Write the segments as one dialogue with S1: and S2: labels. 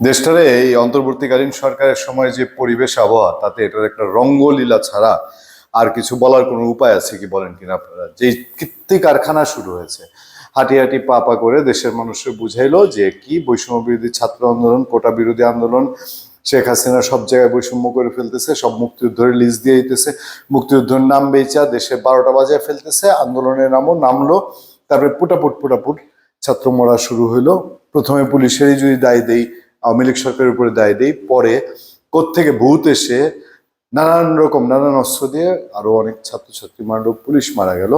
S1: দেশটারে এই অন্তর্বর্তীকালীন সরকারের সময় যে পরিবেশ আবহাওয়া, তাতে এটার একটা রঙ্গলীলা ছাড়া আর কিছু বলার কোনো উপায় আছে কি বলেন কিনা আপনারা? যে কীর্তি কারখানা শুরু হয়েছে, হাঁটি হাঁটি পা পা করে দেশের মানুষকে বুঝাইলো যে কি বৈষম্য বিরোধী ছাত্র আন্দোলন, কোটা বিরোধী আন্দোলন, শেখ হাসিনা সব জায়গায় বৈষম্য করে ফেলতেছে, সব মুক্তিযুদ্ধের লিজ দিয়ে দিতেছে। মুক্তিযুদ্ধের নাম বেচা দেশে বারোটা বাজায় ফেলতেছে আন্দোলনের নামও নামলো, তারপরে পুটাপুট পুটাপুট ছাত্র মরা শুরু হইল। প্রথমে পুলিশেরই যদি দায় দেই আওয়ামী লীগ সরকারের উপরে দায় দেই। পরে কোত্থেকে ভূত এসে নানান রকম, নানান অস্ত্র দিয়ে আরও অনেক ছাত্রছাত্রী মারল, পুলিশ মারা গেল।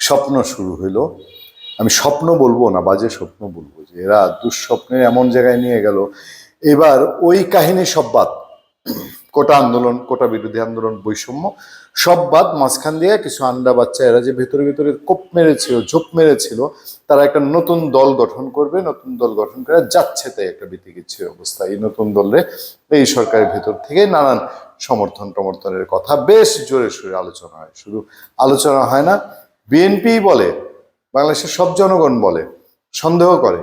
S1: স্বপ্ন শুরু হইল। আমি স্বপ্ন বলব না, বাজে স্বপ্ন বলব যে এরা দুঃস্বপ্নের এমন জায়গায় নিয়ে গেল। এবার ওই কাহিনী সব বাদ। কোটা আন্দোলন, কোটা বিরোধী আন্দোলন, বৈষম্য, সব বাদ মাঝখান দিয়ে কিছু আন্ডা বাচ্চা এরা যে ভেতরে ভেতরে কোপ মেরেছিল, ঝোপ মেরেছিল, তারা একটা নতুন দল গঠন করবে, নতুন দল গঠন করে যাচ্ছে তাই একটা বিতিকিচ্ছির অবস্থা। এই নতুন দলে এই সরকারের ভেতর থেকে নানান সমর্থন টমর্থনের কথা বেশ জোরে সোরে আলোচনা হয়। শুধু আলোচনা হয় না বিএনপি বলে, বাংলাদেশের সব জনগণ বলে, সন্দেহ করে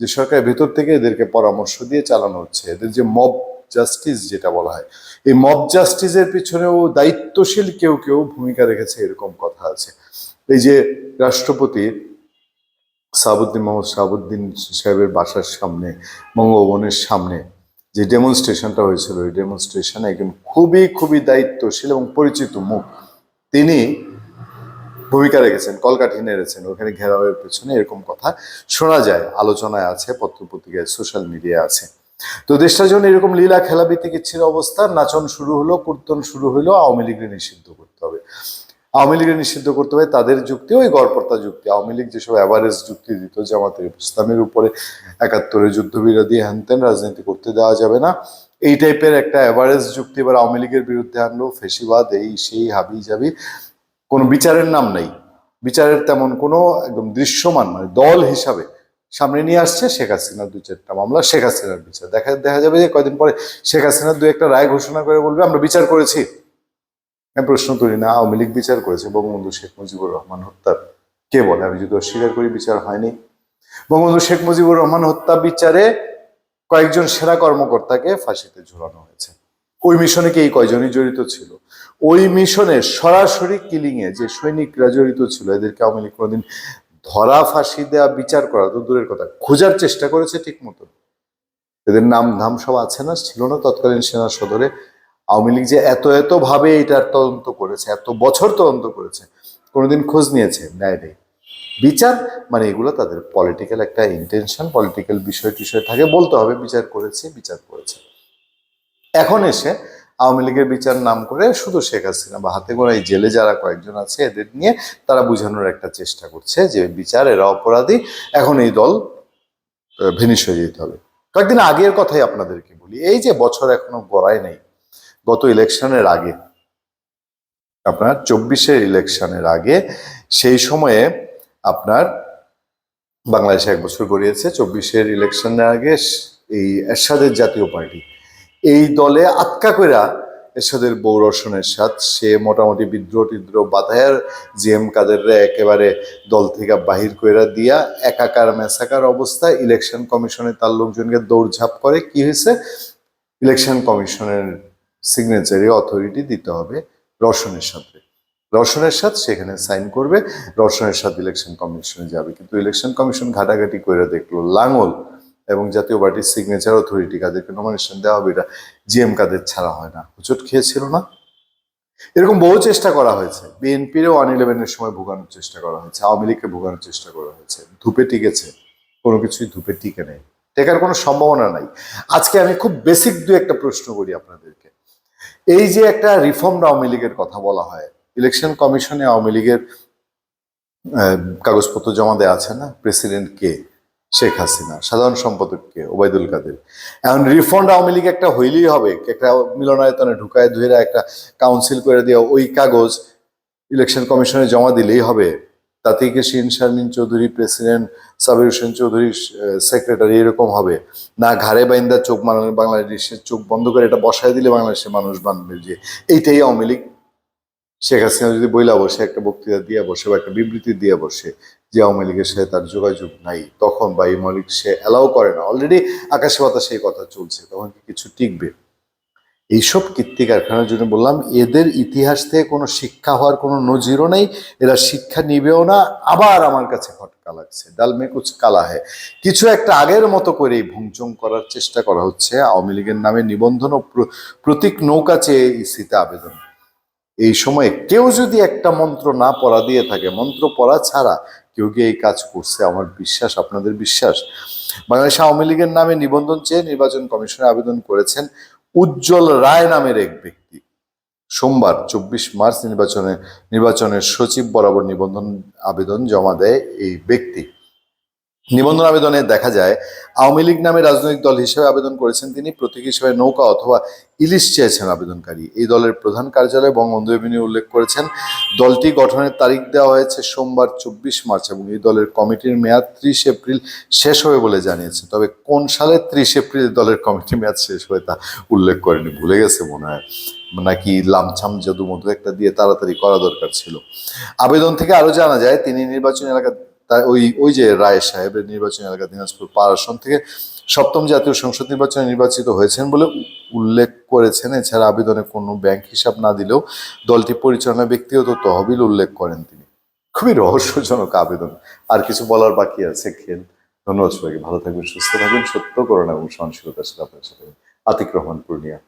S1: যে সরকারের ভেতর থেকে এদেরকে পরামর্শ দিয়ে চালানো হচ্ছে। এদের যে মব জাস্টিস যেটা বলা হয়। এই মব জাস্টিসের পিছনেও দায়িত্বশীল কেউ কেউ ভূমিকা রেখেছে এরকম কথা আছে। এই যে রাষ্ট্রপতি সাবুদ্দিন, মোহাম্মদ সাবুদ্দিন সাহেবের বাসার সামনে বঙ্গভবনের সামনে যে ডেমনস্ট্রেশনটা হয়েছিল ওই ডেমনস্ট্রেশনে একজন খুবই খুবই দায়িত্বশীল এবং পরিচিত মুখ, তিনি ভূমিকা রেখেছেন, কলকাঠি নেড়েছেন, ওখানে ঘেরাওয়ের পেছনে এরকম কথা শোনা যায়, আলোচনায় আছে, পত্রপত্রিকায় সোশ্যাল মিডিয়ায় আছে। তো দেশটা যখন এরকম লীলা খেলা বিতিকিচ্ছির অবস্থা নাচন শুরু হলো, কীর্তন শুরু হলো, আওয়ামী লীগের নিষিদ্ধ করতে হবে। আওয়ামী লীগের নিষিদ্ধ করতে হবে, তাদের যুক্তি ওই গড়পর্তা যুক্তি। আওয়ামী লীগ যেসব অ্যাভারেজ যুক্তি দিত জামাতের ইসলামের উপরে, একাত্তরের যুদ্ধবিরোধী হ্যানত্যান রাজনীতি করতে দেওয়া যাবে না। এই টাইপের একটা অ্যাভারেজ যুক্তি, এবার আওয়ামী লীগের বিরুদ্ধে আনলো, ফেসিবাদ, এই, সেই, হাবি জাবি। কোনো বিচারের নাম নেই। বিচারের তেমন কোনো একদম দৃশ্যমান মানে দল হিসাবে সামনে নিয়ে আসছে শেখ হাসিনার দু চারটা মামলা, শেখ হাসিনার বিচার। দেখা দেখা যাবে যে কয়দিন পরে শেখ হাসিনা দু একটা রায় ঘোষণা করে বলবে, আমরা বিচার করেছি। আমি প্রশ্ন তুলি না, আওয়ামী লীগ বিচার করেছে? বঙ্গবন্ধু শেখ মুজিবুর রহমান হত্যার কে বলে? আমি যদি অস্বীকার করি, বিচার হয়নি। বঙ্গবন্ধু শেখ মুজিবুর রহমান হত্যা বিচারে কয়েকজন সেরা কর্মকর্তাকে ফাঁসিতে ঝুলানো হয়েছে। ওই মিশনে কি এই কয়জনই জড়িত ছিল? ওই মিশনে সরাসরি কিলিং এ যে সৈনিকরা জড়িত ছিল, এদেরকে আওয়ামী লীগ কোনোদিন ধরা ফাঁসি দেওয়া বিচার করা তো দূরের কথা। খোঁজার চেষ্টা করেছে ঠিক মতো এদের নাম ধাম সব আছে না? ছিল না তৎকালীন সেনা সদরে। আওয়ামী লীগ যে এত এত ভাবে এটার তদন্ত করেছে, এত বছর তদন্ত করেছে, কোনোদিন খোঁজ নিয়েছে? নেয় নেই। বিচার মানে এগুলো তাদের পলিটিক্যাল একটা ইন্টেনশন পলিটিক্যাল বিষয় টিষয় থাকে। বলতে হবে বিচার করেছে বিচার করেছে। এখন এসে আওয়ামী লীগের বিচার নাম করে শুধু শেখ হাসিনা বা হাতে গোড়া এই জেলে যারা কয়েকজন আছে, এদের নিয়ে তারা বোঝানোর একটা চেষ্টা করছে যে বিচার এরা অপরাধী। এখন এই দল ভেনিস হয়ে যেতে হবে। কয়েকদিন আগের কথাই আপনাদেরকে বলি, এই যে বছর এখনও গড়ায় নেই, গত ইলেকশনের আগে, আপনার চব্বিশের ইলেকশনের আগে, সেই সময়ে আপনার বাংলাদেশে এক বছর গড়িয়েছে, চব্বিশের ইলেকশনের আগে এই এরশাদের জাতীয় পার্টি। এই দলে আটকা কইরা এরশাদের বউ রসনের সাথ সে মোটামুটি বিদ্রোহ টিদ্রোহ বাধায়ার জিএম কাদেররা একেবারে দল থেকে বাহির কইরা দিয়া একাকার, মেসাকার অবস্থায় ইলেকশন কমিশনে তার লোকজনকে দৌড়ঝাঁপ করে কি হয়েছে? ইলেকশন কমিশনের সিগনেচারি অথরিটি দিতে হবে রসনের সাথে। রসনের সাথে সেখানে সাইন করবে রসনের সাথে ইলেকশন কমিশনে যাবে। কিন্তু ইলেকশন কমিশন ঘাটাঘাটি করে দেখল, লাঙল এবং জাতীয় পার্টির সিগনেচার অথরিটি কাদেরকে নমিনেশন দেওয়া হবে, এটা জিএম কাদের ছাড়া হয় না। হুচট খেয়েছিল না? এরকম বহু চেষ্টা করা হয়েছে। বিএনপিরও ওয়ান ইলেভেনের সময় ভোগানোর চেষ্টা করা হয়েছে, আওয়ামী লীগকে ভোগানোর চেষ্টা করা হয়েছে। ধূপে টিকেছে, কোনো কিছুই ধূপে টিকে নেই। টেকার কোনো সম্ভাবনা নাই। আজকে আমি খুব বেসিক দু একটা প্রশ্ন করি আপনাদেরকে। এই যে একটা রিফর্ম আওয়ামী লীগের কথা বলা হয় ইলেকশন কমিশনে আওয়ামী লীগের কাগজপত্র জমা দেওয়া আছে না? প্রেসিডেন্ট কে? শেখ হাসিনা, সাধারণ সম্পাদককে ওবায়দুল কাদের। এখন রিফন্ড আওয়ামী লীগ একটা হইলেই হবে, একটা মিলনায়তনে ঢুকায় ধুয়ে একটা কাউন্সিল করে দিয়ে ওই কাগজ ইলেকশন কমিশনে জমা দিলেই হবে। তাতেই কি শিন শারমিন চৌধুরী প্রেসিডেন্ট সাবির হোসেন চৌধুরী সেক্রেটারি এরকম হবে? না ঘাড়ে বাইন্দা চোখ মানুষ বাংলাদেশের চোখ বন্ধ করে এটা বসায় দিলে বাংলাদেশের মানুষ বানবে যে এইটাই আওয়ামী লীগ। শেখ হাসিনা যদি বইলা বসে, একটা বক্তৃতা দিয়ে বসে বা একটা বিবৃতি দিয়ে বসে যে আওয়ামী লীগের সাথে তার যোগাযোগ নাই, তখন বা এই মৌলিক সে অ্যালাউ করে না। অলরেডি আকাশে বাতাসে এই কথা চলছে, তখন কি কিছু টিকবে? এইসব কীর্তি কারখানার জন্য বললাম, এদের ইতিহাস থেকে কোনো শিক্ষা হওয়ার কোনো নজিরও নেই, এরা শিক্ষা নিবেও না, আবার আমার কাছে খটকা লাগছে। ডাল মে কুচ কালা হয় কিছু একটা আগের মতো করেই ভুংচং করার চেষ্টা করা হচ্ছে, আওয়ামী লীগের নামে নিবন্ধন ও প্র- প্রতীক নৌকা চেয়ে ইসিতে আবেদন। এই সময়ে কেউ যদি একটা মন্ত্র না পড়া দিয়ে থাকে, মন্ত্র পড়া ছাড়া কেউ কি এই কাজ করছে, আমার বিশ্বাস, আপনাদের বিশ্বাস? বাংলাদেশ আওয়ামী লীগের নামে নিবন্ধন চেয়ে নির্বাচন কমিশনে আবেদন করেছেন উজ্জ্বল রায় নামের এক ব্যক্তি। সোমবার, চব্বিশ মার্চ নির্বাচনে, নির্বাচনের সচিব বরাবর নিবন্ধন আবেদন জমা দেয় এই ব্যক্তি। নিবন্ধন আবেদনে দেখা যায়, আওয়ামী লীগ নামে রাজনৈতিক দল হিসেবে আবেদন করেছেন তিনি, প্রতীক হিসেবে নৌকা অথবা ইলিশ চেয়েছেন আবেদনকারী। এই দলের প্রধান কার্যালয় বঙ্গবন্ধু এভিনিউ উল্লেখ করেছেন, দলটি গঠনের তারিখ দেওয়া হয়েছে সোমবার চব্বিশ মার্চ এবং এই দলের কমিটির মেয়াদ ত্রিশ এপ্রিল শেষ হবে বলে জানিয়েছে। তবে কোন সালে ত্রিশ এপ্রিল দলের কমিটির মেয়াদ শেষ হয় তা উল্লেখ করেনি, ভুলে গেছে মনে হয়। নাকি লামছাম জাদু মতো একটা দিয়ে তাড়াতাড়ি করা দরকার ছিল। আবেদন থেকে আরও জানা যায়, তিনি নির্বাচনী এলাকা তা- ওই ওই যে রায় সাহেবের নির্বাচনী এলাকা দিনাজপুর পাড় আসন থেকে সপ্তম জাতীয় সংসদ নির্বাচনে নির্বাচিত হয়েছেন বলে উল্লেখ করেছেন। এছাড়া আবেদনে কোনো ব্যাংক হিসাব না দিলেও দলটি পরিচালনা ব্যক্তিগত তহবিল উল্লেখ করেন তিনি। খুবই রহস্যজনক আবেদন। আর কিছু বলার বাকি আছে, খেল। ধন্যবাদ সবাইকে। ভালো থাকবেন, সুস্থ থাকবেন। সত্য করোনা এবং সহনশীলতার সাথে আপনার সাথে আতিক রহমান পূর্ণিয়া।